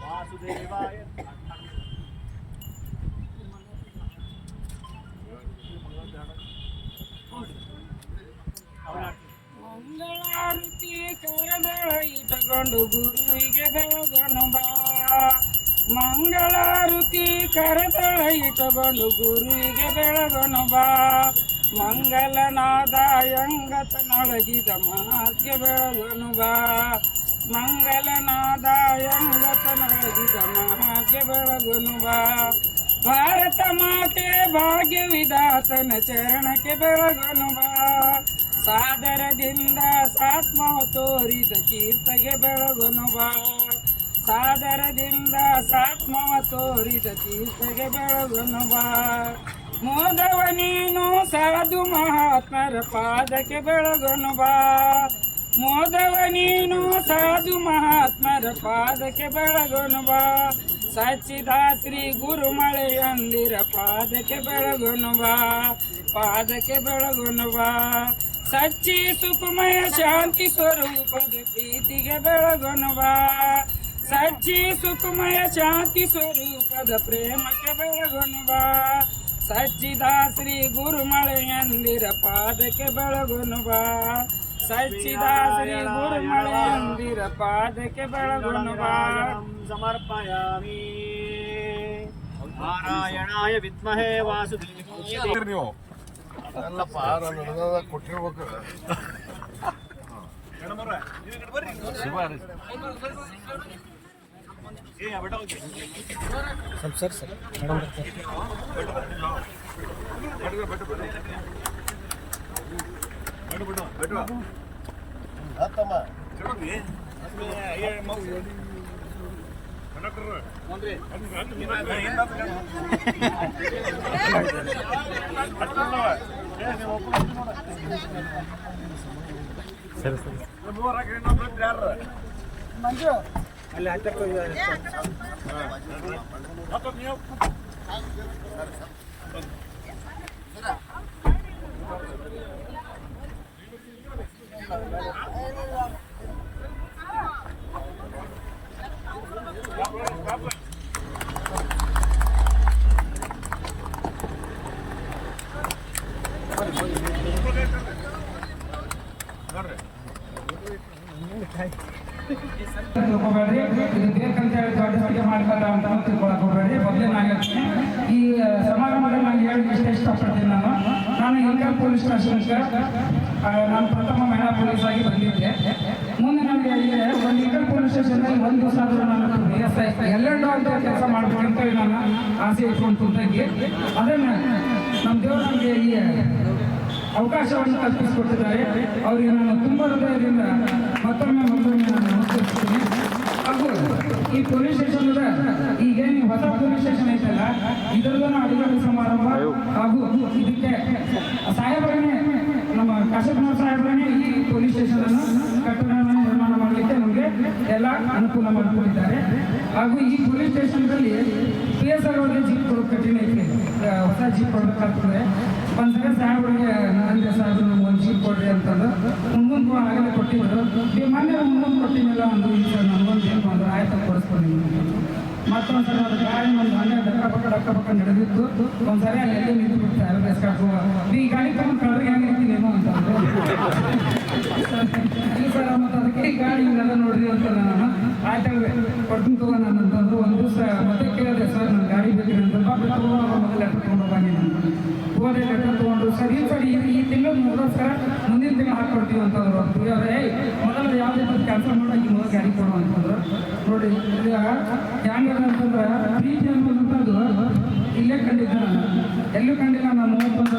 வாசுதேவாய ಮಂಗಳಾರತಿ ಕರಮಳೈ ತಗೊಂಡು ಗುರುವಿಗೆ ಬೆಳಗಣಬ ಮಂಗಳಾರತಿ ಕರದಳೈ ತಗೊಂಡು ಗುರುವಿಗೆ ಬೆಳಗಣಬ ಮಂಗಲನಾದ ಎಂಗತನೊಳಗಿದ ಮಾತ್ಯ ಬೆಳಗಣಬ ಬಾ ಮಂಗಲನಾದ ಎಂಗತನೊಳಗಿದ ಮಹಾತ್ಯ ಬೆಳಗನು ಬಾ ಭಾರತ ಮಾತೆ ಭಾಗ್ಯ ವಿಧಾತನ ಚರಣಕ್ಕೆ ಬೆಳಗನು ಬಾ ಸಾದರದಿಂದ ಸಾತ್ಮವ ತೋರಿದ ಕೀರ್ತಗೆ ಬೆಳಗನು ಬಾ ಸಾದರದಿಂದ ಸಾತ್ಮವ ತೋರಿದ ಕೀರ್ತಗೆ ಬೆಳಗನು ಬಾ ಮೋದವ ನೀನು ಸಾಧು ಮಹಾತ್ಮರ ಪಾದಕ್ಕೆ ಬೆಳಗನು ಬಾ ಮೋದವ ನೀನು ಸಾಧು ಮಹಾತ್ಮರ ಪಾದಕ್ಕೆ ಬಾ. ಸಚ್ಚಿದ ಶ್ರೀ ಗುರುಮಳೆಯಂದಿರ ಪಾದಕ್ಕೆ ಬಾ. ಪಾದಕ್ಕೆ ಬಾ. ಸಚ್ಚಿ ಸುಖಮಯ ಶಾಂತಿ ಸ್ವರೂಪದ ಪ್ರೀತಿಗೆ ಬಾ. ಸಚ್ಚಿ ಸುಖಮಯ ಶಾಂತಿ ಸ್ವರೂಪದ ಪ್ರೇಮಕ್ಕೆ ಬಾ. ಸಚ್ಚಿದ ಶ್ರೀ ಗುರುಮಳೆಯಂದಿರ ಪಾದಕ್ಕೆ ಬಾ. ಸಚ್ಚಿದ ಶ್ರೀ ಗುರುಮಳೆಯಂದಿರ ಪಾದಕ್ಕೆ ಬೆಳಗುಣ ಸಮರ್ಪಯಾಮಿ. ನಾರಾಯಣಾಯ ವಿದ್ಮಹೇ ವಾಸುದೇವಾಯ ನೀವು. ಅಲ್ಲಪ್ಪ ನಾನು ನಡೆದ ಯು ಸರ್ ತಿಳ್ಕೊಬೇಡ್ರಿ ಇದು ಬೇಕಂತ ಹೇಳಿ ದೊಡ್ಡ ಅಡುಗೆ ಮಾಡ್ಕೊಂಡ ಅಂತ ತಿಳ್ಕೊಳಕ್ ಹೋಗ್ಬೇಡ್ರಿ ಮೊದಲೇ ನಾನು ಹೇಳ್ತೀನಿ ಈ ಸಮಾರಂಭದಲ್ಲಿ ನಾನು ಹೇಳಿ ಇಷ್ಟ ಇಷ್ಟಪಡ್ತೀನಿ ನಾನು ನಾನು ಪೊಲೀಸ್ ಸ್ಟೇಷನ್ಗೆ ನಾನು ಪ್ರಥಮ ಮಹಿಳಾ ಪೊಲೀಸ್ ಆಗಿ ಬಂದಿದ್ದೆ. ಮುಂದೆ ನಮಗೆ ಇಲ್ಲಿ ಒಂದು ಇಂಕಲ್ ಪೊಲೀಸ್ ಸ್ಟೇಷನ್ನಲ್ಲಿ ಒಂದು ದಿವಸ ಆದರೂ ನಾನು ಎಸ್ ಐ ಅಂತ ಕೆಲಸ ಮಾಡ್ಬೇಕಂತ ನನ್ನ ನಾನು ಆಸೆ ಇಟ್ಕೊಂಡು ಕುಂತಾಗಿ ಅದನ್ನು ನಮ್ಮ ದೇವರು ನಮಗೆ ಈ ಅವಕಾಶವನ್ನು ಕಲ್ಪಿಸಿಕೊಟ್ಟಿದ್ದಾರೆ. ಅವರಿಗೆ ನಾನು ತುಂಬ ಹೃದಯದಿಂದ ಮತ್ತೊಮ್ಮೆ ಮತ್ತೊಮ್ಮೆ ನಾನು ನಮಸ್ಕರಿಸ್ತೀನಿ. ಹಾಗೂ ಈ ಪೊಲೀಸ್ ಸ್ಟೇಷನ್ ಈಗೇನು ಹೊಸ ಪೊಲೀಸ್ ಸ್ಟೇಷನ್ ಐತಲ್ಲ ಇದರಲ್ಲೂ ಅಧಿಕಾರಿ ಸಮಾರಂಭ ಹಾಗೂ ಇದಕ್ಕೆ ಸಾಹೇಬರೇ ನಮ್ಮ ಕಾಶಪ್ಪನವ್ರ ಸಾಹೇಬರೇ ಈ ಪೊಲೀಸ್ ಸ್ಟೇಷನ್ ಅನ್ನು ಕಟ್ಟಡವನ್ನು ನಿರ್ಮಾಣ ಮಾಡಲಿಕ್ಕೆ ನಮಗೆ ಎಲ್ಲ ಅನುಕೂಲ ಮಾಡಿಕೊಟ್ಟಿದ್ದಾರೆ. ಹಾಗೂ ಈ ಪೊಲೀಸ್ ಸ್ಟೇಷನ್ದಲ್ಲಿ ಪಿ ಎಸ್ ಆರ್ ಅವರಿಗೆ ಜೀಪ್ ಕೊಡೋದು ಕಠಿಣ ಐತಿ. ಹೊಸ ಜೀಪ್ ಕೊಡಬೇಕಾಗ್ತದೆ ಒಂದ್ಸಲ ಸಾಹೇಬ್ರಿಗೆ ನನಗೆ ಸಾಹೇಬ್ ನಮ್ಗೆ ಒಂದು ಸೀಟ್ ಕೊಡ್ರಿ ಅಂತಂದು ಮುಂದೊಂದು ಆಗಲೇ ಕೊಟ್ಟಿದ್ರು. ಈ ಮೊನ್ನೆ ಮುಂದೊಂದು ಕೊಟ್ಟಿದ್ದಿಲ್ಲ ಒಂದು ಈ ಸರ್ ನಮ್ಗೊಂದು ಏನು ಒಂದು ಆಯ್ತು ಕೊಡಿಸ್ಕೊಂಡು ಮತ್ತೊಂದ್ಸಲ ಅದು ಗಾಡಿ ಒಂದು ಮನೆ ಡಕ್ಕ ಪಕ್ಕ ಡಕ್ಕ ಪಕ್ಕ ನಡೆದಿತ್ತು. ಒಂದ್ಸರಿ ಅಲ್ಲಿ ಎಲ್ಲಿ ನಿಂತು ಬಿಟ್ಟು ಸಾಹೇಬ್ರೆ ಎಸ್ಕಾಟು ಈ ಗಾಡಿ ತಗೊಂಡು ಕಳ್ರಿಗೆ ಹೆಂಗೆ ಈ ಹಿಂಗೆಲ್ಲ ನೋಡಿದ್ವಿ ಅಂತ ನಾನು ಆಯ್ತು ಕೊಡ್ತೀನಿ ತಗೋ ನಾನು ಅಂತಂದ್ರು ಒಂದು ದಿವಸ ಮತ್ತೆ ಕೇಳಿದೆ, ಸರ್ ನನ್ನ ಗಾಡಿ ಬೇಕ್ರಿ ಅಂತ. ಬಾ ತಗೊಂಡು ಮೊದಲು ತೊಗೊಂಡು ಬನ್ನಿ ನಾನು ಹೋದೆ ಲೆಟರ್ ತೊಗೊಂಡು, ಸರ್ ಈ ಸರಿ, ಈ- ಈ ತಿಂಗಳು ಮುಗಿದ ಸರ್ ಮುಂದಿನ ತಿಂಗಳು ಹಾಕ್ಕೊಡ್ತೀವಿ ಅಂತಂದ್ರು ಅವ್ರು. ಏಯ್, ಮೊದಲು ಯಾವುದೇ ಕ್ಯಾನ್ಸಲ್ ಮಾಡೋಕೆ ಮೊದಲು ಗಾಡಿ ಕೊಡು ಅಂತಂದ್ರು ನೋಡಿ, ಈಗ ಹೆಂಗದ ಅಂತಂದ್ರೆ ಪ್ರೀತಿ ಅನ್ನೋದಂಥದ್ದು ಇಲ್ಲೇ ಕಂಡಿದ್ದ ಎಲ್ಲೂ ಕಂಡಿಲ್ಲ, ನಾನು ಮೂವತ್ತೊಂದು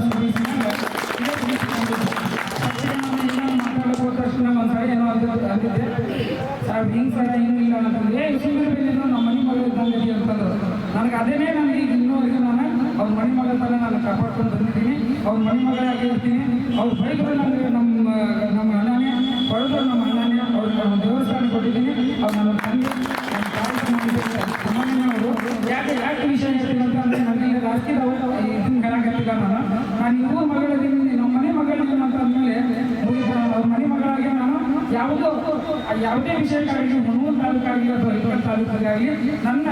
ಮಾತಾಡಕ್ಕೆ ಇಲ್ಲ ಅಂತಂದ್ರೆ ಏ ಸರಿ ಏನೋ ನಮ್ಮ ಹಿಂಗೆ ಸರ್ ಹಿಂಗಿಲ್ಲ ಅಂತಂದ್ರೆ. ನನಗೆ ಅದೇನೇ ನನಗೆ ಇನ್ನೂವರೆಗೂ ನಾನು ಅವ್ರ ಮನೆ ಮಗಳ ಥರ ನಾನು ಕಾಪಾಡ್ಕೊಂಡು ಬಂದಿದ್ದೀನಿ. ಅವ್ರ ಮನೆ ಮಗಳಾಗಿ ಇರ್ತೀನಿ ಅವ್ರು ಬೈದ್ರು ನನಗೆ ನಮ್ಮ ನಮ್ಮ ಅಣ್ಣನೇ ಪಡೆದ್ರು ನಮ್ಮ ಅಣ್ಣನೇ. ಅವ್ರು ದೇವಸ್ಥಾನ ಕೊಟ್ಟಿದ್ದೀನಿ ಅವ್ರು ನನ್ನ ತಂದೆ ಯಾಕೆ ಯಾಕೆ ವಿಷಯ ಹೇಳ್ತೀನಿ ಅಂತಂದ್ರೆ ನನಗೆ ರಾಜಕೀಯ ನಾನು ನಾನು ಈ ಊರ ಯಾವುದೋ? ಯಾವುದೇ ವಿಷಯಕ್ಕಾಗಲಿ ಹುಣೂರು ತಾಲೂಕಾಗಲಿ ಅಥವಾ ಇತರ ತಾಲೂಕಿಗಾಗಲಿ, ನನ್ನ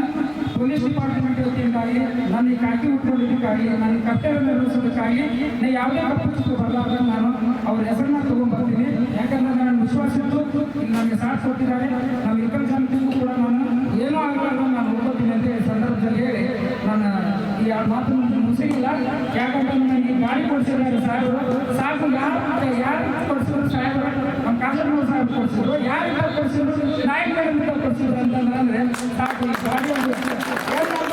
ಪೊಲೀಸ್ ಡಿಪಾರ್ಟ್ಮೆಂಟ್ ವತಿಯಿಂದಾಗಲಿ, ನನ್ನ ಕಾಕಿ ಉಟ್ಕೊಳ್ಳೋದಕ್ಕಾಗಲಿ, ನನ್ನ ಕರ್ತವ್ಯ ನಿರ್ವಹಿಸೋದಕ್ಕಾಗಲಿ ನಾ ಯಾವುದೇ ಕಪ್ಪು ಬರಲಾರ್ದ ನಾನು ಅವ್ರ ಹೆಸರನ್ನ ತಗೊಂಡ್ಬರ್ತೀನಿ ಯಾಕಂದ್ರೆ ನಾನು ವಿಶ್ವಾಸ ಇತ್ತು. ನನಗೆ ಸಾಥ್ ಕೊಟ್ಟಿದ್ದಾರೆ. ನಮ್ಮ ಇಬ್ಬರ ಜನತೆಗೂ ಕೂಡ ನಾನು ಏನೂ ಆಗಲಾರ್ದು ನಾನು ನೋಡ್ಕೋತೀನಿ ಅಂತ ಸಂದರ್ಭದಲ್ಲಿ ಹೇಳಿ ನಾನು ಈ ಮಾತು ಮುಗಿಸಿಲ್ಲ ಯಾಕಂದ್ರೆ ನನಗೆ ಗಾಡಿ ಕೊಡಿಸಿದ್ದಾರೆ ಸಾಹೇಬರು. ಸಾಕು, ಯಾರು? ಯಾರು ಕೊಡಿಸಿದ್ರು ಸಾಹೇಬರು? ಕಾಸರಗೋಡು ಸಾಹೇಬ್ ಕೊಡಿಸಿದ್ರು ಯಾರಿಂದ ಕೊಡಿಸಿದ್ರು ನಾಯಕರಿಂದ ಕೊಡಿಸಿದ್ರು ಅಂತಂದ್ರೆ ಸಾಕು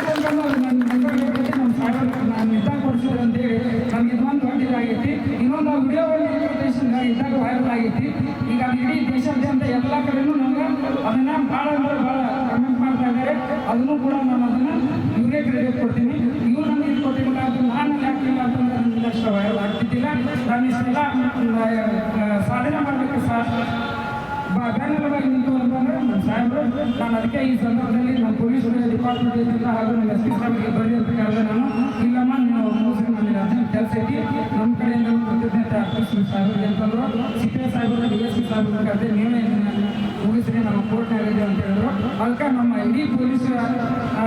ಬೆನ್ನೆಲುಬಾಗಿ ನಿಂತು ಅಂತಂದ್ರೆ ನಮ್ಮ ಸಾಹೇಬರು ನಾನು ಅದಕ್ಕೆ ಈ ಸಂದರ್ಭದಲ್ಲಿ ನಮ್ಮ ಪೊಲೀಸ್ ಡಿಪಾರ್ಟ್ಮೆಂಟ್ ಇದ್ರಿಂದ ಹಾಗೂ ನಮ್ಮ ಎಸ್ ಪಿ ಸಾಹೇಬ್ಗೆ ಬರೀ ಅಂತ ಕರೆದೆ ನಾನು ಇಲ್ಲಮ್ಮ ನೀವು ಮುಗಿಸಿ ನನಗೆ ಅರ್ಜೆಂಟ್ ಕೆಲಸ ಐತಿ ನಮ್ಮ ಕಡೆಯಿಂದ ಕೃತಜ್ಞತೆ ಅರ್ಪಿಸ್ತೀನಿ ಸಾಹೇಬ್ರಿಗೆ ಅಂತಂದ್ರು ಸಿ ಸಾಹೇಬರು ಡಿ ಎಸ್ ಪಿ ಸಾಹೇಬ್ರು ಕರೆದೆ ನೀವೇ ಮುಗಿಸ್ರಿ ನಮ್ಮ ಕೋರ್ಟ್ನಾಗ ಇದೆ ಅಂತ ಹೇಳಿದ್ರು ಅದಕ್ಕೆ ನಮ್ಮ ಇಡೀ ಪೊಲೀಸ್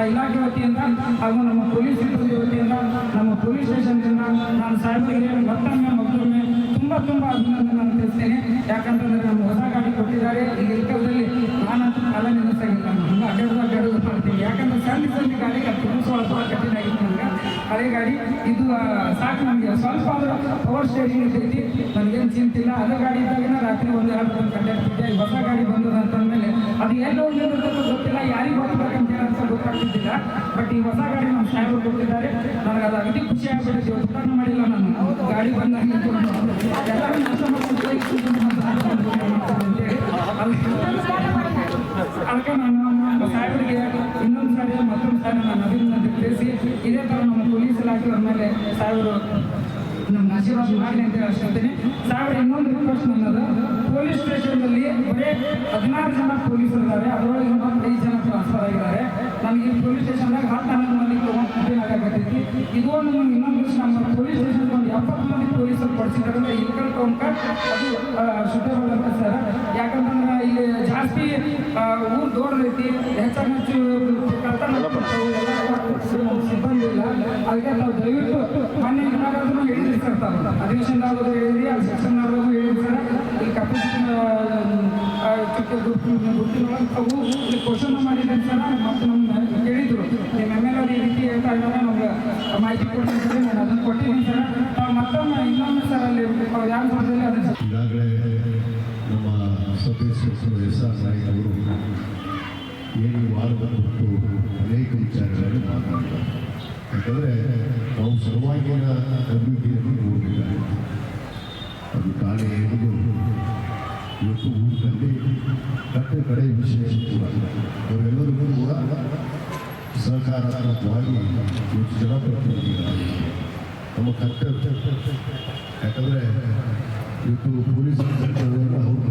ಇಲಾಖೆ ವತಿಯಿಂದ ಹಾಗೂ ನಮ್ಮ ಪೊಲೀಸ್ ಸಿಬ್ಬಂದಿ ವತಿಯಿಂದ ನಮ್ಮ ಪೊಲೀಸ್ ಸ್ಟೇಷನ್ದಿಂದ ನಾನು ಸಾಹೇಬರಿಗೆ ಮತ್ತೊಮ್ಮೆ ಮತ್ತೊಮ್ಮೆ ತುಂಬ ತುಂಬ ಅಭಿನಂದನೆ ನಾನು ತಿಳಿಸ್ತೇನೆ. ಯಾಕಂತಂದ್ರೆ ನಮ್ಮ ಹೊಸ ಕೊಟ್ಟಿದ್ದಾರೆ. ಈಗ ಕಾಲದಲ್ಲಿ ನಾನಂತೂ ಕಾಲ ನಿಲ್ಲಿಸಾಗಿಲ್ಲ ತುಂಬ ಅಡ್ಡ ಅಡ್ಡಾಡೋದು ಮಾಡ್ತೀನಿ. ಯಾಕಂದ್ರೆ ಸಣ್ಣ ಸಣ್ಣ ಗಾಡಿ ತುಂಬ ಸ್ವಲ್ಪ ಕಠಿಣ ಆಗಿತ್ತು ನನಗೆ. ಹಳೆ ಗಾಡಿ. ಇದು ಸಾಕು ನಮಗೆ ಸ್ವಲ್ಪ ಆದರೂ ಪವರ್ ಸ್ಟೇಷನ್ ಇರ್ತೈತಿ. ನನಗೇನು ಚಿಂತಿಲ್ಲ ಅದೇ ಗಾಡಿ ಇದ್ದಾಗಿನ ರಾತ್ರಿ ಒಂದು ಎರಡು ಬಂದು ಕಂಡಕ್ಟಿದ್ದೆ ಹೊಸ ಗಾಡಿ ಬಂದದ ಅಂತಂದಮೇಲೆ ಅದು ಎಲ್ಲಿ ಅಂತ ಗೊತ್ತಿಲ್ಲ. ಯಾರಿಗೆ ಹೋಗ್ಬೇಕಂತ ಹೇಳಂತ ಗೊತ್ತಾಗ್ತಿದ್ದಿಲ್ಲ. ಬಟ್ ಈ ಹೊಸ ಗಾಡಿ ನಮ್ಮ ಸಾಹೇಬರು ಕೊಟ್ಟಿದ್ದಾರೆ. ನನಗೆ ಅದು ಅಗದಿ ಖುಷಿ ಆಗ್ಬಿಟ್ಟಿದೆ ಉತ್ಪನ್ನ ಮಾಡಿಲ್ಲ ನಾನು. ಗಾಡಿ ಬಂದಾಗ ಅದಕ್ಕೆ ನಾನು ನಮ್ಮ ಸಾಹೇಬರಿಗೆ ಇನ್ನೊಂದು ಸಾರಿ, ಮತ್ತೊಂದು ಸಾರಿ ನಾನು ಅಭಿನಂದನೆ ತಿಳಿಸಿ, ಇದೇ ಥರ ನಮ್ಮ ಪೊಲೀಸ್ ಇಲಾಖೆ ಆಮೇಲೆ ಸಾಹೇಬರು ನಮ್ಮ ಆಶೀರ್ವಾದ ಮಾಡಲಿ ಅಂತ ಹೇಳ್ತೀನಿ. ಸಾವಿರ ಇನ್ನೊಂದು ರಿಕ್ವೆಸ್ಟ್ ನನ್ನದು ಪೊಲೀಸ್ ಸ್ಟೇಷನ್ನಲ್ಲಿ ಬರೀ ಹದಿನಾರು ಜನ ಪೊಲೀಸರು ಇದ್ದಾರೆ, ಅದರೊಳಗೆ ಐದು ಜನ ಟ್ರಾನ್ಸ್ಫರ್ ಆಗಿದ್ದಾರೆ. ನನಗೆ ಪೊಲೀಸ್ ಸ್ಟೇಷನ್ದಾಗ ಹತ್ತು ಹನ್ನೊಂದು ಮಂದಿ ಕಂಪ್ಲೇಂಟ್ ಆಗಕತ್ತೈತಿ ಇದು ಒಂದು ಇನ್ನೊಂದು ವಿಷಯ ನಮ್ಮ ಪೊಲೀಸ್ ಸ್ಟೇಷನ್ ಒಂದು ಎಪ್ಪತ್ತು ಮಂದಿ ಪೊಲೀಸರು ಪಡಿಸಿದ್ದಾರೆ ಈ ಟೌನ್ಕ ಅದು ಶುದ್ಧವಾದಂಥ ಸರ್. ಜಾಸ್ತಿ ದೊಡ್ಡ ಐತಿ ಹೆಚ್ಚಾಗಿ ಹೆಚ್ಚು ಎಲ್ಲ ಸಿಬ್ಬಂದಿ ಇಲ್ಲ. ಅದಕ್ಕೆ ನಾವು ದಯವಿಟ್ಟು ಮೊನ್ನೆ ಏನಾದ್ರೂ ತಾವು ಅಧಿವೇಶನದಾಗೋದು ಹೇಳಿದ್ರಿ ಅಲ್ಲಿ ಸೆಕ್ಷನ್ ಹೇಳಿರ್ತಾರೆ ಈ ಕೆಪಾಸಿಟಿ ಗುರುತಿನೊಳಗೆ ಇಲ್ಲಿ ಕ್ವಶನ್ ಮಾಡಿದ್ರೆ ಸರ್. ಮತ್ತೆ ನಮ್ಗೆ ಕೇಳಿದ್ರು. ನಿಮ್ಮ ಎಂ ಎಲ್ ಈ ರೀತಿ ಹೇಳ್ತಾ ಇದ್ದಾರೆ. ನಮ್ಗೆ ಮಾಹಿತಿ ಕೊಡ್ತೀನಿ ಸರ್ ನಾನು ಅದನ್ನು ಕೊಟ್ಟಿದ್ದೀನಿ ಸರ್. ಮತ್ತೊಮ್ಮೆ ಇನ್ನೊಮ್ಮೆ ಸರ್ ಅಲ್ಲಿ ಯಾವ ಅದನ್ನು ನಮ್ಮ ಸದಸ್ಯರು ಎಸ್ ಆರ್ ನಾಯ್ಕ ಅವರು ಏನು ವಾರದ ಬಿಟ್ಟು ಅನೇಕ ವಿಚಾರಗಳನ್ನು ಮಾತನಾಡ್ತಾರೆ ಯಾಕಂದರೆ ನಾವು ಸರ್ವಾಂಗೀಣ ಅಭಿವೃದ್ಧಿಯನ್ನು ನೋಡಿಲ್ಲ ಅದು ಕಾರಣ ಏನಿದು ಇವತ್ತು ಊರಿನಲ್ಲಿ ಕಟ್ಟ ಕಡೆ ವಿಶೇಷ ಕೂಡ ಅವರೆಲ್ಲರಿಗೂ ಕೂಡ ಸಹಕಾರಾತ್ಮಕವಾಗಿ ಇವತ್ತು ಜನಪ್ರತಿನಿಧಿಗಳಾಗಿ ನಮ್ಮ ಕರ್ತವ್ಯ ಯಾಕಂದರೆ ಇವತ್ತು ಪೊಲೀಸ್ ಕರ್ತವ್ಯವನ್ನು ಅವರು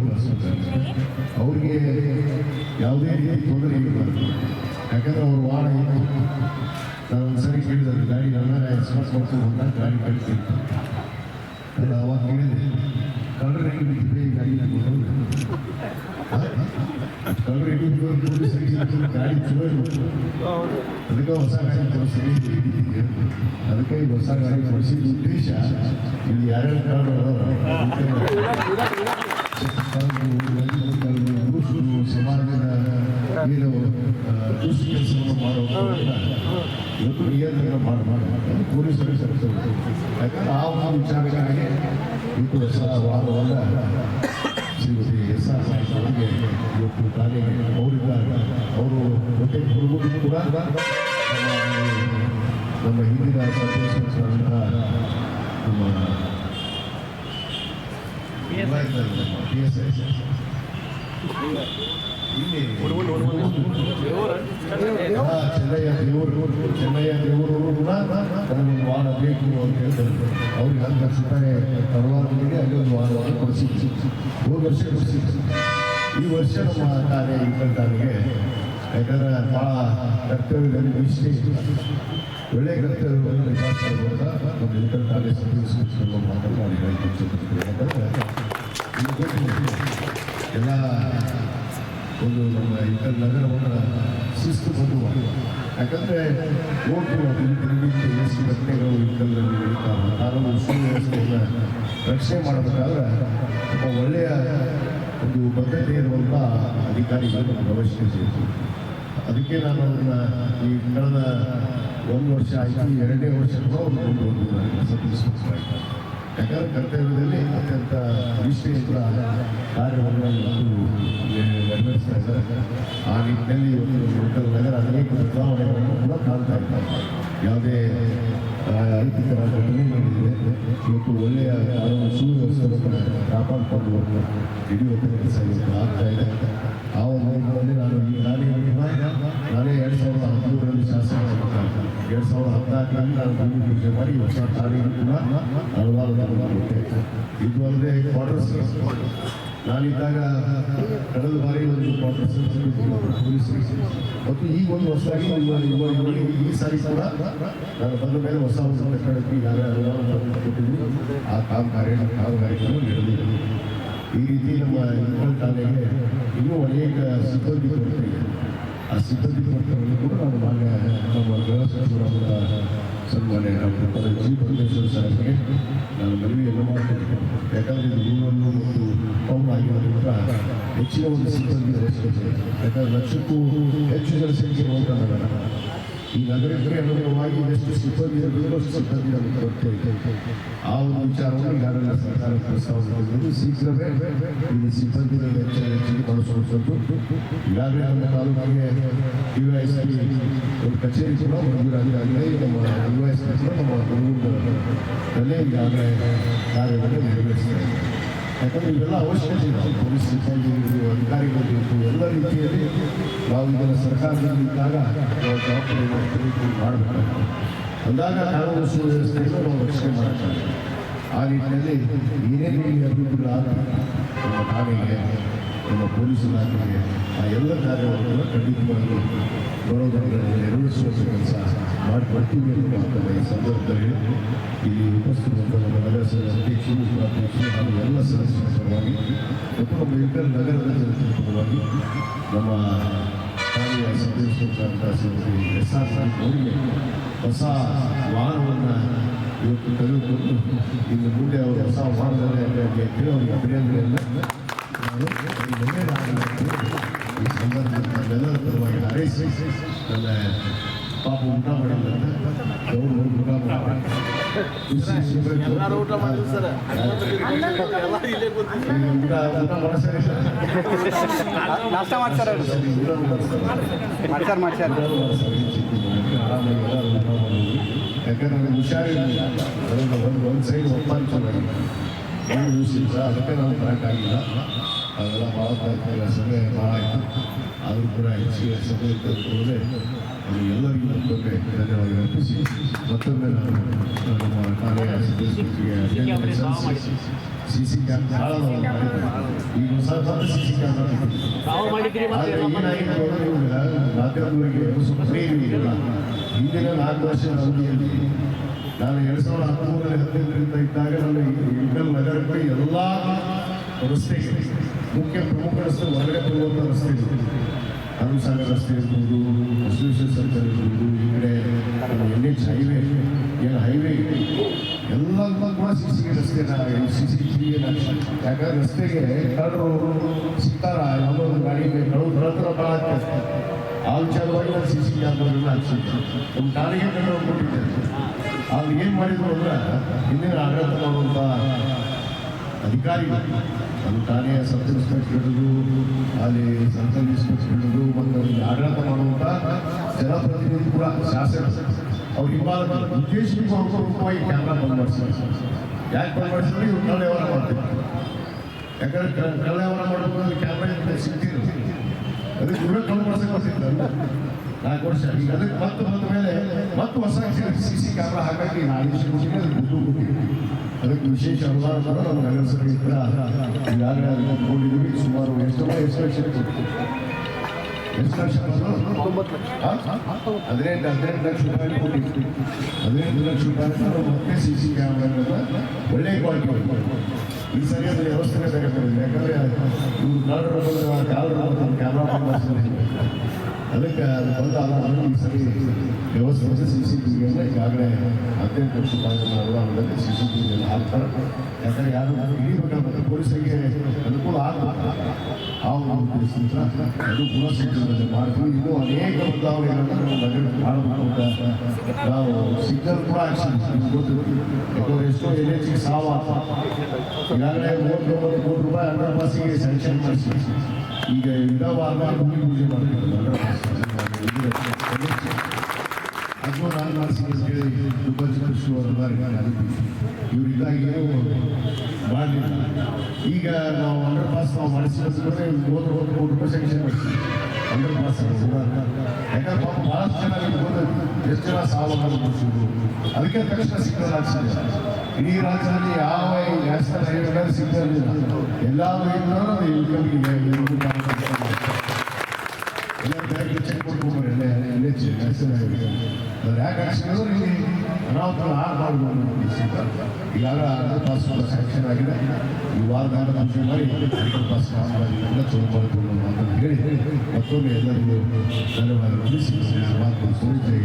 ಅವ್ರಿಗೆ ಯಾವುದೇ ರೀತಿ ತೊಂದರೆ ಇರಬಾರ್ದು ಯಾಕಂದ್ರೆ ಅವ್ರ ವಾರ ಇತ್ತು. ನಾನು ಒಂದ್ಸರಿ ಕೇಳಿದ್ರೆ ಗಾಡಿ ನನ್ನ ಎಕ್ಸ್ಪ್ರೆಸ್ ಮಾಡ್ಕೊಂಡು ಬಂದಾಗ ಗಾಡಿ ಅದು ಅವಾಗ ಕೇಳಿದೆ, ಕಳ್ಳರ ಹಿಡಿದಿದ್ರೆ ಈ ಗಾಡಿ ಕಳ್ಳರ ಹಿಡಿದು ಸರಿ ಗಾಡಿ ಚಲೋ ಅದಕ್ಕೆ ಹೊಸ ಗಾಡಿ ಕೊಡಿಸ್ತೀನಿ ಅದಕ್ಕೆ ಈ ಹೊಸ ಗಾಡಿ ಕೊಡಿಸಿದ ಉದ್ದೇಶ ಇಲ್ಲಿ ಯಾರ್ಯಾರು ಕಾರಣ ಸಮಾಜದ ಏನು ದುಷ್ಟ ಕೆಲಸವನ್ನು ಮಾಡುವ ಇವತ್ತು ನಿಯಂತ್ರಣ ಮಾಡಿ ಮಾಡಿ ಪೊಲೀಸರಿಗೆ ಸಲ್ಲಿಸಬೇಕು ಯಾಕಂದ್ರೆ ಆ ಒಂದು ವಿಚಾರಕ್ಕಾಗಿ ಇವತ್ತು ಹೊಸ ಶ್ರೀಮತಿ ಎಸ್ ಆರ್ ಅವರಿಗೆ ಇವತ್ತು ಕಾರ್ಯ ಅವರಿದ್ದಾರೆ ಅವರು ಪ್ರತಿ ಹುಡುಗರು ಕೂಡ ನಮ್ಮ ಹಿಂದಿನ ಸದಸ್ಯರಾದಂತಹ ನಮ್ಮ ಚೆನ್ನಯ್ಯ ದೇವರು ಚೆನ್ನಯ್ಯ ದೇವರು ನನಗೊಂದು ವಾರ ಬೇಕು ಅಂತ ಹೇಳ್ತಾರೆ ಅವ್ರಿಗೆ ಲಕ್ಷ ರೂಪಾಯಿ ತರವಾರಗಳಿಗೆ ಅಲ್ಲಿ ಒಂದು ವಾರ ವಾರ ಕೊಡಿಸಿ ಹೋದ ವರ್ಷ ಕೊಡಿಸಿ ಈ ವರ್ಷ ನಮ್ಮ ಕಾರ್ಯ ಇದ್ದಂತಾನಿಗೆ ಯಾಕಂದ್ರೆ ಭಾಳ ಕರ್ತವ್ಯದಲ್ಲಿ ನಿಷ್ಠೆ ಒಳ್ಳೆ ಕರ್ತವ್ಯವನ್ನು ನಿಭಾಯಿಸ್ತಾ ನಮ್ಮ ಇಂಟರ್ ಕಾಲೇಜ್ ನಾನು ಹೇಳಕ್ಕೆ ಯಾಕಂದ್ರೆ ಎಲ್ಲ ಒಂದು ನಮ್ಮ ಇಂಟರ್ ನಗರವನ್ನು ಶಿಸ್ತು ಬರುವ ಯಾಕಂದರೆ ಓಟು ದಿನನಿತ್ಯ ಎಷ್ಟು ಘಟನೆಗಳು ಇಂಟರ್ನಲ್ಲಿ ನಡೀತಾವೆ ಕಾನೂನು ಸುವ್ಯವಸ್ಥೆಯನ್ನು ರಕ್ಷಣೆ ಮಾಡಬೇಕಾದ್ರೆ ಒಬ್ಬ ಒಳ್ಳೆಯ ಒಂದು ಬದ್ಧತೆ ಇರುವಂಥ ಅಧಿಕಾರಿಗಳು ಅವಶ್ಯಕತೆ ಇತ್ತು ಅದಕ್ಕೆ ನಾನು ಅದನ್ನು ಈ ಕಳೆದ ಒಂದು ವರ್ಷ ಆಯಿತು ಎರಡನೇ ವರ್ಷ ಕೂಡ ಒಂದು ಒಂದು ಸತ್ತಿಸ್ಬೇಕಾಯ್ತು ಯಾಕಂದ್ರೆ ಕರ್ತವ್ಯದಲ್ಲಿ ನಿಷ್ಠೆಯಿಂದ ಕಾರ್ಯವನ್ನು ಇವತ್ತು ನೆರವೇರಿಸ್ತಾ ಇದ್ದಾರೆ ಆ ನಿಟ್ಟಿನಲ್ಲಿ ಇವತ್ತು ನಗರ ಅನೇಕ ಬದಲಾವಣೆಗಳನ್ನು ಕೂಡ ಕಾಣ್ತಾ ಇದ್ದಾರೆ ಯಾವುದೇ ಅಹಿತಕರ ಘಟನೆ ನಡೆದಿದೆ ಇವತ್ತು ಒಳ್ಳೆಯ ಸುವ್ಯವಸ್ಥೆಯನ್ನು ಕಾಪಾಡಿಕೊಂಡು ಹಿಡಿಯುವಂಥ ಕೆಲಸ ಇವತ್ತು ಆಗ್ತಾ ಇದೆ. ಆ ಒಂದು ನಿಟ್ಟಿನಲ್ಲಿ ನಾನು ಈ ನಾನೇ ನಾನೇ ಎರಡು ಸಾವಿರದ ಹದಿಮೂರರಲ್ಲಿ ಶಾಸಕ ಎರಡು ಸಾವಿರದ ಹದಿನಾಲ್ಕರಲ್ಲಿ ನಾನು ಭೂಮಿ ಪೂಜೆ ಮಾಡಿ ಹೊಸ ತಾರೀಕು ಕೂಡ ಹಲವಾರು ಇದು ಅಲ್ಲದೆ ಕ್ವಾರ್ಟರ್ಸ್ ನಾನಿದ್ದಾಗ ಕಳೆದ ಬಾರಿ ಒಂದು ಕ್ವಾರ್ಟರ್ಸ್ ಮತ್ತು ಈಗ ಒಂದು ಹೊಸದಾಗಿ ಈ ಸಾರಿ ಕೂಡ ನಾನು ಬಂದ ಮೇಲೆ ಹೊಸ ಹೊಸ ಕಟ್ಟಡಕ್ಕೆ ಯಾರ್ಯಾರು ಕೊಟ್ಟಿದ್ದೀನಿ ಆ ಕಾಮಗಾರಿ ಕಾಮಗಾರಿಗಳು ನಡೆದಿದೆ. ಈ ರೀತಿ ನಮ್ಮ ಇಂಟರ್ ಠಾಣೆಗೆ ಇನ್ನೂ ಅನೇಕ ಸಿಬ್ಬಂದಿ ಕೊರತೆ ಆ ಸಿಬ್ಬಂದಿ ಕೊಡ್ತಾರೆ ಕೂಡ ನಾನು ಮಾನ್ಯ ನಮ್ಮ ಗೃಹ ಸಚಿವರಾದ ಸನ್ಮಾನ್ಯ ಡಾಕ್ಟರ್ ಪದ ಪರಮೇಶ್ವರ್ ಸಾಹೇಬ್ಗೆ ನಾನು ಮನವಿಯನ್ನು ಮಾಡ್ತಿದ್ದೇನೆ ಯಾಕಂದರೆ ಊರನ್ನು ಮತ್ತು ಟೌನ್ ಆಗಿರೋದ್ರಿಂದ ಹೆಚ್ಚಿನ ಒಂದು ಸಿಬ್ಬಂದಿ ಯಾಕಂದರೆ ಲಕ್ಷಕ್ಕೂ ಹೆಚ್ಚು ಜನಸಂಖ್ಯೆ ಹೋದ ನಗರ ಈ ನಗರಕ್ಕೆ ಅನುಗುಣವಾಗಿ ಎಷ್ಟು ಸಿಬ್ಬಂದಿ ಇರಬೇಕು ಸಿಬ್ಬಂದಿ ನಮಗೆ ಆ ಒಂದು ವಿಚಾರವನ್ನು ಈಗಾಗಲೇ ಸರ್ಕಾರ ಪ್ರಸ್ತಾವ ಮಾಡಿದ್ದು ಶೀಘ್ರವೇ ಇಲ್ಲಿ ಸಿಬ್ಬಂದಿ ಹೆಚ್ಚು ಹೆಚ್ಚಿಗೆ ಬಳಸುವಂಥದ್ದು ಈಗಾಗಲೇ ನಮ್ಮ ತಾಲೂಕಿಗೆ ಯು ಎಸ್ ಪಿ ಒಂದು ಕಚೇರಿ ಕೂಡ ಮಂಜೂರಾಗಿದೆ ನಮ್ಮ ಯು ಎಸ್ ಪಿ ಕೂಡ ನಮ್ಮ ಈಗಾಗಲೇ ಕಾರ್ಯವನ್ನು ನಿರ್ವಹಿಸ್ತಾ ಇದೆ ಯಾಕಂದರೆ ಇವೆಲ್ಲ ಅವಶ್ಯಕತೆ ಇತ್ತು ಪೊಲೀಸ್ ಅಧಿಕಾರಿಗಳು ಇರ್ಬೋದು, ಎಲ್ಲ ರೀತಿಯಲ್ಲಿ ನಾವು ಇದನ್ನು ಸರ್ಕಾರದಲ್ಲಿದ್ದಾಗ ನಾವು ಜವಾಬ್ದಾರಿಯನ್ನು ಮಾಡಬೇಕು ಅಂದಾಗ ಕಾನೂನು ಸುವ್ಯವಸ್ಥೆಯನ್ನು ನಾವು ರಕ್ಷಣೆ ಮಾಡ್ತಾರೆ. ಆ ನಿಟ್ಟಿನಲ್ಲಿ ಏನೇನು ಈ ಅಭಿವೃದ್ಧಿಗಳಾದ ನಮ್ಮ ಠಾಣೆಗೆ ನಮ್ಮ ಪೊಲೀಸ್ ಇಲಾಖೆಗೆ ಆ ಎಲ್ಲ ಕಾರ್ಯವನ್ನು ಖಂಡಿತವಾಗಿ ಬರೋದನ್ನು ನೆರವೇರಿಸುವಂಥ ಕೆಲಸ ಮಾಡಿಕೊಡ್ತೀವಿ ಅಂತ ಮಾತನ್ನು ಈ ಸಂದರ್ಭದಲ್ಲಿ ಇಲ್ಲಿ ಉಪಸ್ಥಿತಿರುವಂಥ ನಮ್ಮ ನಗರಸಭೆ ಅಧ್ಯಕ್ಷರು ಉಪಾಧ್ಯಕ್ಷರು ಎಲ್ಲ ಸದಸ್ಯರ ಪರವಾಗಿ ಮತ್ತು ನಮ್ಮ ನಗರದ ಜನತೆಯ ಪರವಾಗಿ ನಮ್ಮ ಕಾರ್ಯ ಸದಸ್ಯರಾದಂಥ ಶ್ರೀಮತಿ ಎಸ್ ಆರ್ ಸಾಹೇಬ್ ಅವರಿಗೆ ಹೊಸ ವಾಹನವನ್ನು ಇವತ್ತು ತೆಗೆದುಕೊಂಡು ಇನ್ನು ಮುಂದೆ ಅವರು ಹೊಸ ವಾಹನದಲ್ಲಿ ಅಂತೇಳಿ ಅವರಿಗೆ ಅಭಿನಂದನೆಯನ್ನು ಈ ಸಂದರ್ಭದಲ್ಲಿ ನಮ್ಮೆಲ್ಲರ ಪರವಾಗಿ ಹಾರೈಸಿ ನನ್ನ ಪಾಪ ಊಟ ಮಾಡಿಲ್ಲ ಅವರು ಊಟ ಎಲ್ಲರೂ ಊಟ ಸರ್ ನಾಷ್ಟ ಮಾಡ್ತಾರ ಯಾಕಂದ್ರೆ ನನಗೆ ಹುಷಾರಿರಲಿಲ್ಲ ಅದನ್ನು ಒಂದು ಒಂದು ಸೈಡ್ ಚೆನ್ನಾಗಿದೆ ಒಂದು ದಿವಸ ಅದಕ್ಕೆ ನಾನು ಬರೋಕ್ಕಾಗಿಲ್ಲ ಅದೆಲ್ಲ ಭಾಳ ಸಭೆ ಭಾಳ ಆಯಿತು ಆದರೂ ಕೂಡ ಹೆಚ್ಚಿಗೆ ಸಭೆ ಎಲ್ಲರಿಗೂ ಮತ್ತೊಮ್ಮೆ ಧನ್ಯವಾದ ಅರ್ಪಿಸಿ ಮತ್ತೊಮ್ಮೆ ನಾನು ನಮ್ಮ ಕಾರ್ಯ ಸಿ ಸಿ ಕ್ಯಾಮ್ ಭಾಳ ನಾವು ಮಾಡಿದ್ದೀವಿ. ಈಗ ಹೊಸ ಸಿ ಸಿ ಕ್ಯಾಮ್ರಾ ಸ್ವಲ್ಪ ಇಲ್ಲ ಹಿಂದಿನ ನಾಲ್ಕು ವರ್ಷದ ಅವಧಿಯಲ್ಲಿ ನಾನು ಎರಡ್ ಸಾವಿರದ ಹದಿಮೂರರಲ್ಲಿ ಹದಿನೆಂಟರಿಂದ ಇದ್ದಾಗ ನಾನು ಇಂಟಲ್ ನಗರಕ್ಕೆ ಎಲ್ಲ ರಸ್ತೆ ಮುಖ್ಯ ಪ್ರಮುಖ ರಸ್ತೆ ಹೊರಗಡೆ ಬರುವಂಥ ರಸ್ತೆ ಸಾಗರ ರಸ್ತೆ ಇರ್ಬೋದು ಅಸೋಸಿಯೇಷನ್ ಸರ್ಕಲ್ ಇರ್ಬೋದು ಈ ಕಡೆ ಎನ್ ಎಚ್ ಹೈವೇ ಏನು ಹೈವೇ ಎಲ್ಲ ಕೂಡ ಸಿ ಸಿ ರಸ್ತೆ ಸಿ ಸಿ ಟಿ ಯಾಕಂದ್ರೆ ರಸ್ತೆಗೆ ಕಳ್ಳರು ಸಿಗ್ತಾರ ಯಾವುದೋ ಒಂದು ಗಾಡಿ ಕಳ್ಳರು ಬರತ್ರ ಭಾಳ ಆಗ್ತದೆ ಆ ವಿಚಾರವಾಗಿ ನಾನು ಸಿ ಸಿ ಕ್ಯಾಮ್ರಾಗಳನ್ನ ಹಾಕ್ಸಿದ್ದೆ ನಮ್ಮ ಠಾಣೆಗೆ ಕಳ್ಳರು ಕೊಟ್ಟಿದ್ದೆ ಅವ್ರು ಏನು ಮಾಡಿದ್ರು ಅಂದ್ರೆ ಹಿಂದಿನ ಆಡಳಿತ ಮಾಡುವಂಥ ಅಧಿಕಾರಿಗಳು ಅದು ಠಾಣೆಯ ಸಬ್ ಇನ್ಸ್ಪೆಕ್ಟರ್ಗಳು, ಅಲ್ಲಿ ಸರ್ಕಲ್ ಇನ್ಸ್ಪೆಕ್ಟರ್ಗಳು ಮತ್ತು ಅಲ್ಲಿ ಆಡಳಿತ ಮಾಡುವಂಥ ಜನಪ್ರತಿನಿಧಿ ಕೂಡ ಶಾಸಕರು ಅವ್ರು ಉದ್ದೇಶಕ್ಕೂ ಉದ್ದೇಶಪೂರ್ವಕವಾಗಿ ಕ್ಯಾಮ್ರಾ ಬಂದ್ ಮಾಡಿಸ್ತಾರೆ ಯಾಕೆ ಬಂದ್ ಮಾಡಿಸಿದ್ರೆ ಇವ್ರು ಕಳ್ಳ ವ್ಯವಹಾರ ಯಾಕಂದ್ರೆ ಕಳ್ಳ ವ್ಯವಹಾರ ಮಾಡಬೇಕು ಕ್ಯಾಮ್ರಾ ಸಿಗ್ತಿದ್ರು ಅದಕ್ಕೆ ಇವ್ರ ಕಳ್ಳ ಮಾಡ್ಸಕ್ಕೆ ಬರ್ತಿದ್ದಲ್ಲ ನಾಲ್ಕು ವರ್ಷ. ಈಗ ಅದಕ್ಕೆ ಮತ್ತೆ ಬಂದ ಮೇಲೆ ಮತ್ತೆ ಹೊಸ ಸಿ ಸಿ ಕ್ಯಾಮ್ರಾ ಹಾಕಿ ನಾನು ಅದಕ್ಕೆ ದುಡ್ಡು ಕೊಟ್ಟಿದ್ದೀವಿ ಅದಕ್ಕೆ ವಿಶೇಷ ಅನುದಾನ ಕೂಡ ನಮ್ಮ ನಗರಸಭೆಯಿಂದ ಈಗಾಗಲೇ ಅದನ್ನು ಸುಮಾರು ಎಷ್ಟು ಎಷ್ಟು ಲಕ್ಷ ಎಷ್ಟು ಲಕ್ಷ? ಹದಿನೆಂಟು ಹದಿನೆಂಟು ಲಕ್ಷ ರೂಪಾಯಿ ಕೊಟ್ಟಿದ್ವಿ ಹದಿನೆಂಟು ಲಕ್ಷ ರೂಪಾಯಿ ನಾವು ಮತ್ತೆ ಸಿ ಸಿ ಕ್ಯಾಮ್ರಾಗಳನ್ನ ಒಳ್ಳೆ ಕ್ವಾಲಿಟಿ ಈ ಸರಿ ಅದರ ವ್ಯವಸ್ಥೆ ಬೇಕಾಗ್ತದೆ ಯಾಕಂದ್ರೆ ಇವ್ರು ಕಾಲರು ಕ್ಯಾಮ್ರಾ ಅದಕ್ಕೆ ಅದು ಬಂದಾದ ಈ ಸರಿ ವ್ಯವಸ್ಥೆ ಸಿ ಸಿ ಟಿ ವಿಯನ್ನು ಈಗಾಗಲೇ ಹದಿನೆಂಟು ರೂಪಾಯಿ ಅನುದಾನದಲ್ಲಿ ಸಿ ಸಿ ಟಿ ವಿಯನ್ನು ಹಾಕ್ತಾರೆ. ಯಾಕಂದರೆ ಯಾರು ಹಿಡಿಬೇಕಾದ್ರೆ ಪೊಲೀಸರಿಗೆ ಅನುಕೂಲ ಆಗಬೇಕು. ಆ ಒಂದು ಉದ್ದೇಶದಿಂದ ಅದು ಗುಣಸಿದ್ಧತೆ ಮಾಡ್ತೀವಿ. ಇದು ಅನೇಕ ಬದಲಾವಣೆಗಳನ್ನು ನಾವು ನಗರಕ್ಕೆ ನಾವು ಸಿಗ್ನಲ್ ಕೂಡ ಹಾಕ್ಸಿದ್ವಿ. ಎಷ್ಟೋ ಎಲ್ ಎಚ್ ಸಾವ ಈಗಾಗಲೇ ಮೂವತ್ತೊಂಬತ್ತು ಕೋಟಿ ರೂಪಾಯಿ ಅಂಡರ್ ಪಾಸಿಗೆ ಸ್ಯಾಂಕ್ಷನ್ ಮಾಡಿಸಿ ಈಗ ಇಡವಾದ ಭೂಮಿ ಪೂಜೆ ಮಾಡ್ತಿದ್ರು ಅಂಡರ್ ಪಾಸ್ ಅದು ನಾನು ಮಾಡಿಸಿ ಅಂತ ಹೇಳಿ ದುಬ್ಬಜ್ಜಿ ಕೃಷಿ ಅವರು ಇವರಿಗಾಗಿ ಏನು ಮಾಡಲಿಲ್ಲ ಈಗ ನಾವು ಅಂಡರ್ ಪಾಸ್ ನಾವು ಮಾಡಿಸಿದ್ರೆ ಮೂವತ್ತು ಒಂದು ಕೋಟಿ ರೂಪಾಯಿ ಸ್ಯಾಂಕ್ಷನ್ ಮಾಡಿಸಿ ಅಂಡರ್ ಪಾಸ್ ಯಾಕಂದ್ರೆ ಪಾಪ ಭಾಳಷ್ಟು ಜನ ನಿಮ್ಗೆ ಗೊತ್ತೈತಿ ಎಷ್ಟು ಜನ ಸಾಲವನ್ನು ಮುಗಿಸಿದ್ರು ಅದಕ್ಕೆ ತಕ್ಷಣ ಸಿಗ್ನಲ್ ಹಾಕ್ಸಿದೆ ಇಡೀ ರಾಜ್ಯದಲ್ಲಿ ಯಾವ ನ್ಯಾಷನಲ್ ಹೈವೇಗಳಲ್ಲಿ ಸಿಗ್ನಲ್ ಇಲ್ಲ ಎಲ್ಲ ವೆಹಿಕಲ್ ಇನ್ಕಮ್ಗೆ ಎಲ್ಲ ಬ್ಯಾಂಕ್ ಚೆಕ್ ಮಾಡ್ಕೊಂಡ್ಬರ್ರಿ ಎಲ್ಲ ಎಲ್ಲೇ ಚೆಕ್ ಅವ್ರು ಯಾಕೆ ಹಾಕ್ಸಿದ್ರು ಇಲ್ಲಿ ಅನಾಹುತ ಆಗಬಾರ್ದು ಈಗಾಗ ಅಂಡರ್ ಪಾಸ್ ಸ್ಯಾಂಕ್ಷನ್ ಈ ವಾರದಾಗ ಪೂಜೆ ಮಾಡಿ ಚಲೋ ಮಾಡ್ಕೊಂಡು ಅಂತ ಹೇಳಿ ಮತ್ತೊಮ್ಮೆ ಎಲ್ಲರಿಗೂ ಧನ್ಯವಾದ ತಿಳಿಸಿ ಮಾತು ಜೈ